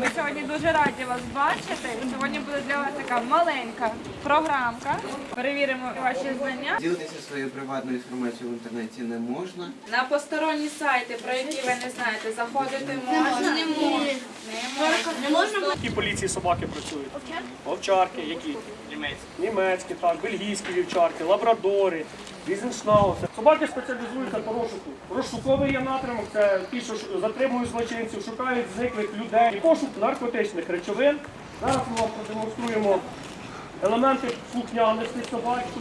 Ми сьогодні дуже раді вас бачити. Сьогодні буде для вас така маленька програмка. Перевіримо ваші знання. Ділитися своєю приватною інформацією в інтернеті не можна. На посторонні сайти, про які ви не знаєте, заходити можна. Не можна. Не можна. Які поліції собаки працюють? Овчарки, які? Німецькі. Німецькі, так, бельгійські вівчарки, лабрадори, візеншнауси. Собаки спеціалізуються по розшуку. Розшуковий є напрямок, це ті, що затримують злочинців, шукають зниклих людей. І пошук наркотичних речовин. Зараз ми вам продемонструємо елементи слухняності собачки.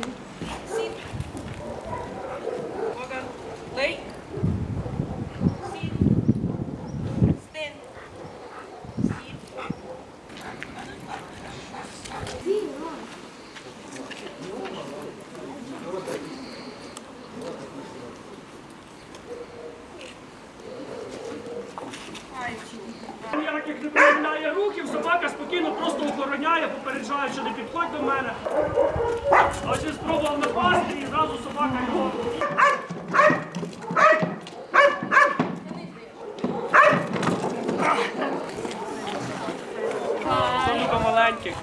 Ніяких не проявляє рухів, собака спокійно просто охороняє, попереджає, що не підходь до мене. А ось він спробував напасти і зразу собака його. Це маленьких.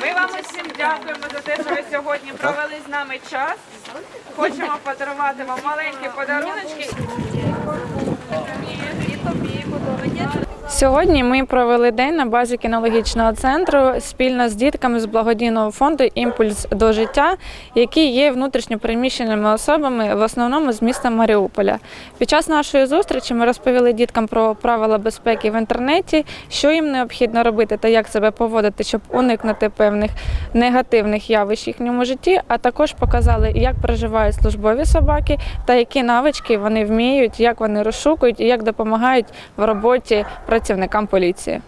Ми вам усім дякуємо за те, що ви сьогодні провели з нами час. Хочемо подарувати вам маленькі подаруночки. І тобі Сьогодні ми провели день на базі кінологічного центру спільно з дітками з благодійного фонду Імпульс до життя, які є внутрішньо переміщеними особами в основному з міста Маріуполя. Під час нашої зустрічі ми розповіли діткам про правила безпеки в інтернеті, що їм необхідно робити та як себе поводити, щоб уникнути певних негативних явищ в їхньому житті, а також показали, як проживають службові собаки та які навички вони вміють, як вони розшукують і як допомагають в роботі працівникам поліції.